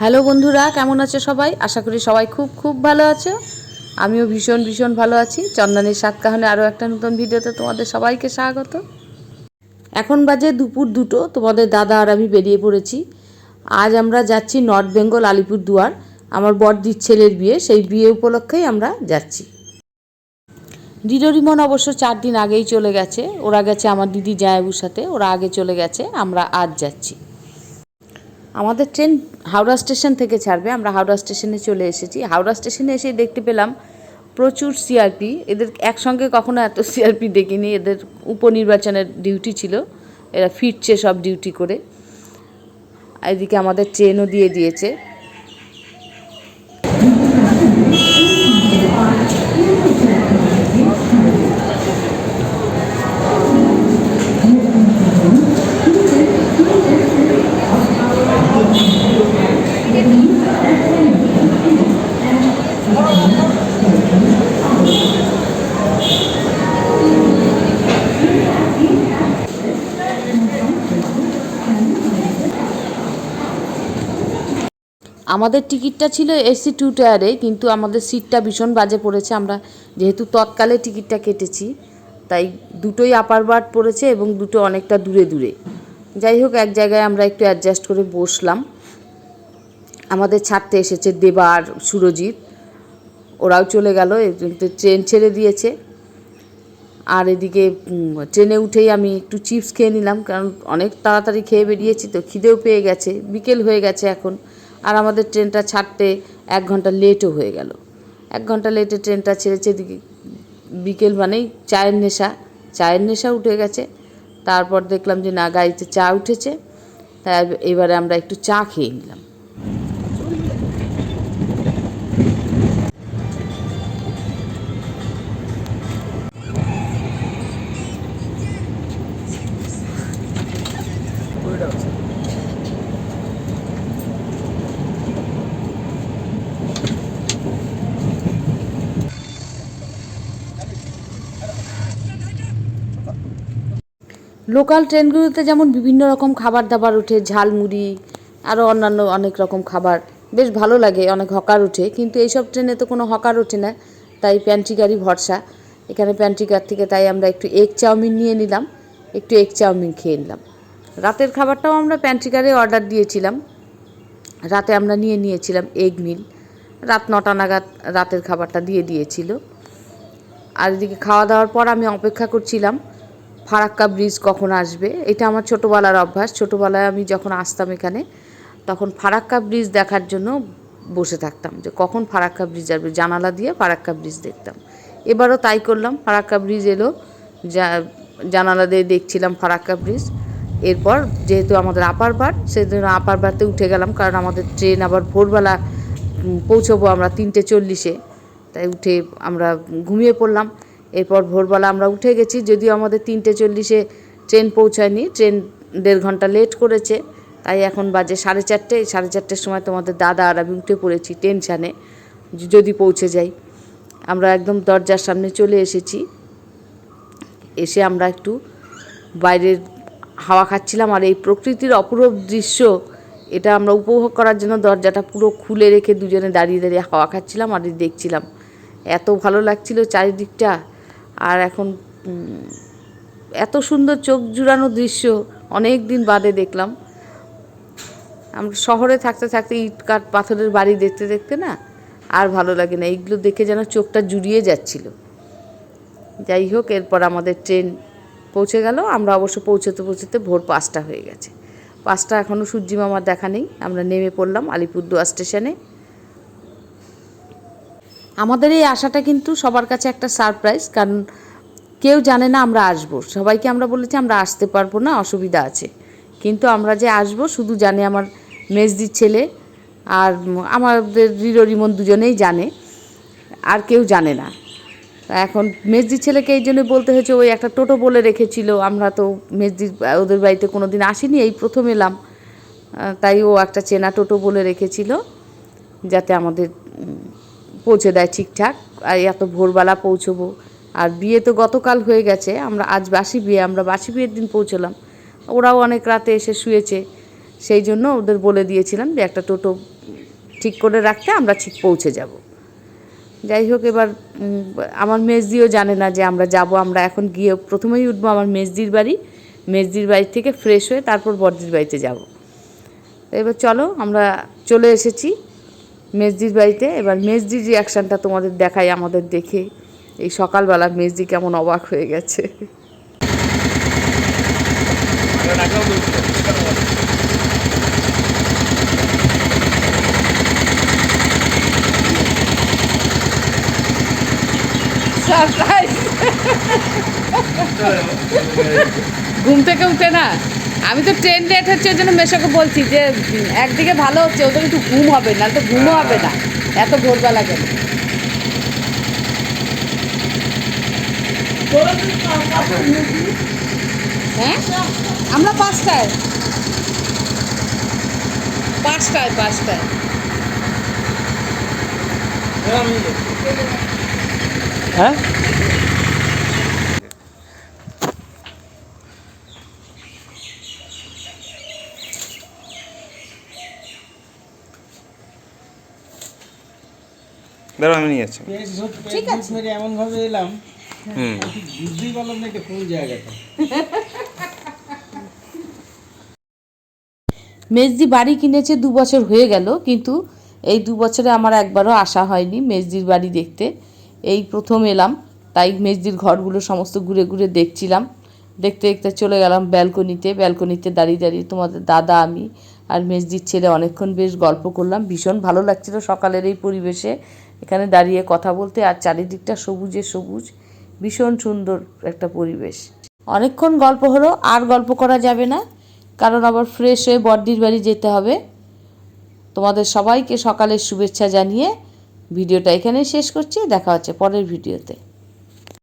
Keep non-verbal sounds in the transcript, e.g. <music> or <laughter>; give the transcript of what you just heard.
Hello বন্ধুরা, কেমন আছে সবাই? আশা করি সবাই খুব খুব ভালো আছো। আমিও ভীষণ ভীষণ ভালো আছি। চন্দনের সাত কাহনে আরও একটা নতুন ভিডিওতে তোমাদের সবাইকে স্বাগত। এখন বাজে দুপুর দুটো, তোমাদের দাদা আর আমি বেরিয়ে পড়েছি। আজ আমরা যাচ্ছি নর্থ বেঙ্গল আলিপুর দুয়ার আমার বড়দির ছেলের বিয়ে, সেই বিয়ে উপলক্ষেই আমরা যাচ্ছি। রিমন অবশ্য চার দিন আগেই চলে গেছে। ওরা গেছে আমার দিদি জায়াবুর সাথে। ওরা আগে চলে গেছে। আমরা আজ যাচ্ছি। আমাদের ট্রেন হাওড়া স্টেশন থেকে ছাড়বে, আমরা হাওড়া স্টেশনে চলে এসেছি। হাওড়া স্টেশনে এসে দেখতে পেলাম প্রচুর সিআরপি এদের একসঙ্গে কখনো এত সিআরপি দেখিনি, এদের উপনির্বাচনের ডিউটি ছিল, এরা ফিরছে সব ডিউটি করে। এদিকে আমাদের ট্রেনও দিয়ে দিয়েছে। আমাদের টিকিটটা ছিল এসি টু টায়ারে কিন্তু আমাদের সিটটা ভীষণ বাজে পড়েছে। আমরা যেহেতু তৎকালে টিকিটটা কেটেছি, তাই দুটোই আপার বার্থ পড়েছে এবং দুটো অনেকটা দূরে দূরে। যাই হোক, এক জায়গায় আমরা একটু অ্যাডজাস্ট করে বসলাম। আমাদের ছাড়তে এসেছে দেবার সুরজিৎ। ওরাও চলে গেল ট্রেন ছেড়ে দিয়েছে। আর এদিকে ট্রেনে উঠেই আমি একটু চিপস খেয়ে নিলাম, কারণ অনেক তাড়াতাড়ি খেয়ে বেরিয়েছি, তো খিদেও পেয়ে গেছে, বিকেল হয়ে গেছে এখন। আর আমাদের ট্রেনটা ছাড়তে এক ঘণ্টা লেটও হয়ে গেল। এক ঘণ্টা লেটে ট্রেনটা ছেড়েছে বিকেল মানেই চায়ের নেশা। চায়ের নেশা উঠে গেছে। তারপর দেখলাম যে না, গাড়িতে চা উঠেছে। তাই এবারে আমরা একটু চা খেয়ে নিলাম। লোকাল ট্রেনগুলোতে যেমন বিভিন্ন রকম খাবার দাবার ওঠে, ঝালমুড়ি আরও অন্যান্য অনেক রকম খাবার। বেশ ভালো লাগে, অনেক হকার ওঠে, কিন্তু এইসব ট্রেনে তো কোনো হকার ওঠে না, তাই প্যান্ট্রি গাড়ি ভরসা। এখানে প্যান্ট্রি গাড়ি থেকে তাই আমরা একটু এগ চাউমিন নিয়ে নিলাম, একটু এগ চাউমিন খেয়ে নিলাম। রাতের খাবারটাও আমরা প্যান্ট্রি গাড়ি অর্ডার দিয়েছিলাম, রাতে আমরা নিয়ে নিয়েছিলাম এগ মিল রাত নটা নাগাদ রাতের খাবারটা দিয়ে দিয়েছিল। আর এদিকে খাওয়া দাওয়ার পর আমি অপেক্ষা করছিলাম ফারাক্কা ব্রিজ কখন আসবে? এটা আমার ছোটোবেলার অভ্যাস। ছোটোবেলায় আমি যখন আসতাম এখানে, তখন ফারাক্কা ব্রিজ দেখার জন্য বসে থাকতাম যে কখন ফারাক্কা ব্রিজ আসবে। জানালা দিয়ে ফারাক্কা ব্রিজ দেখতাম। এবারও তাই করলাম। ফারাক্কা ব্রিজ এলো, যা, জানালা দিয়ে দেখছিলাম ফারাক্কা ব্রিজ। এরপর যেহেতু আমাদের আপার বার সেই জন্য আপার বারতে উঠে গেলাম কারণ আমাদের ট্রেন আবার ভোরবেলা পৌঁছবো আমরা তিনটে চল্লিশে। তাই উঠে আমরা ঘুমিয়ে পড়লাম। এরপর ভোরবেলা আমরা উঠে গেছি, যদিও আমাদের তিনটে চল্লিশে ট্রেন পৌঁছায়নি, ট্রেন দেড় ঘণ্টা লেট করেছে, তাই এখন বাজে সাড়ে চারটে সাড়ে চারটের সময় তোমাদের দাদা আর আমি উঠে পড়েছি টেনশানে, যদি পৌঁছে যাই। আমরা একদম দরজার সামনে চলে এসেছি, এসে আমরা একটু বাইরের হাওয়া খাচ্ছিলাম আর এই প্রকৃতির অপূরব দৃশ্য, এটা আমরা উপভোগ করার জন্য দরজাটা পুরো খুলে রেখে দুজনে দাঁড়িয়ে দাঁড়িয়ে হাওয়া খাচ্ছিলাম আর দেখছিলাম। এত ভালো লাগছিল চারিদিকটা আর এখন এত সুন্দর চোখ জুড়ানো দৃশ্য অনেক দিন বাদে দেখলাম। আমরা শহরে থাকতে থাকতে ইট কাঠ পাথরের বাড়ি দেখতে দেখতে না আর ভালো লাগে না, এইগুলো দেখে যেন চোখটা জুড়িয়ে যাচ্ছিল। যাই হোক, এরপর আমাদের ট্রেন পৌঁছে গেল। আমরা অবশ্য পৌঁছতে পৌঁছতে ভোর পাঁচটা হয়ে গেছে। পাঁচটা এখনও সূর্যি মামার দেখা নেই, আমরা নেমে পড়লাম আলিপুরদুয়ার স্টেশনে। আমাদের এই আশাটা কিন্তু সবার কাছে একটা সারপ্রাইজ কারণ কেউ জানে না আমরা আসব। সবাইকে আমরা বলেছি আমরা আসতে পারব না, অসুবিধা আছে। কিন্তু আমরা যে আসব, শুধু জানে আমার মেজদির ছেলে আর আমাদের রিরো রিমন দুজনেই জানে, আর কেউ জানে না। এখন মেজদির ছেলেকে এই জন্য বলতে হয়েছে, ওই একটা টোটো বলে রেখেছিল, আমরা তো মেজদির, ওদের বাড়িতে কোনো দিন আসিনি, এই প্রথম এলাম। তাই ও একটা চেনা টোটো বলে রেখেছিল, যাতে আমাদের পৌঁছে দেয় ঠিকঠাক, আর এত ভোরবেলা পৌঁছবো। আর বিয়ে তো গতকাল হয়ে গেছে, আমরা আজ বাসি বিয়ে, আমরা বাসি বিয়ের দিন পৌঁছলাম। ওরাও অনেক রাতে এসে শুয়েছে, সেই জন্য ওদের বলে দিয়েছিলাম যে একটা টোটো ঠিক করে রাখতে আমরা ঠিক পৌঁছে যাব। যাই হোক, এবার আমার মেজদিও জানে না যে আমরা যাব, আমরা এখন গিয়ে প্রথমেই উঠবো আমার মেজদির বাড়ি। মেজদির বাড়ি থেকে ফ্রেশ হয়ে তারপর বড়দির বাড়িতে যাব। এবার চলো, আমরা চলে এসেছি। মেজদির বাড়িতে। এবার মেজদির রিয়াকশানটা তোমাদের দেখাই আমাদের দেখে। এই সকালবেলা মেজদি কেমন অবাক হয়ে গেছে। <laughs> ঘুম থেকে উঠে না? আমি তো ট্রেন লেট হচ্ছে ওই জন্য মেশোকে বলছি যে একদিকে ভালো হচ্ছে ওদের একটু ঘুম হবে না তো ঘুমও হবে না। এত ভোরবেলা কেন হ্যাঁ? আমরা পাঁচটায়। পাঁচটায় পাঁচটায়। হ্যাঁ? দাঁড়া আমি নিয়ে যাচ্ছি ঠিক আছে। মেরে এমন ভাবে এলাম হুম। বুঝতেই পারলাম না এটা কোন জায়গাটা মেজদি বাড়ি কিনেছে দু বছর হয়ে গেল কিন্তু এই দু বছরে আমার একবারও আসা হয়নি মেজদির বাড়ি দেখতে। এই প্রথম এলাম তাই মেজদির ঘরগুলো সমস্ত ঘুরে ঘুরে দেখছিলাম। দেখতে দেখতে চলে গেলাম ব্যালকনিতে ব্যালকনিতে দাঁড়িয়ে দাঁড়িয়ে তোমাদের দাদা আমি আর মেজদির ছেলে অনেকক্ষণ বেশ গল্প করলাম। ভীষণ ভালো লাগছিল সকালের এই পরিবেশে। এখানে দাঁড়িয়ে কথা বলতে আর চারিদিকটা সবুজে সবুজ, ভীষণ সুন্দর একটা পরিবেশ। অনেকক্ষণ গল্প হলো, আর গল্প করা যাবে না, কারণ আবার ফ্রেশ হয়ে বড্ডির বাড়ি যেতে হবে। তোমাদের সবাইকে সকালের শুভেচ্ছা জানিয়ে ভিডিওটা এখানে শেষ করছি, দেখা হচ্ছে পরের ভিডিওতে।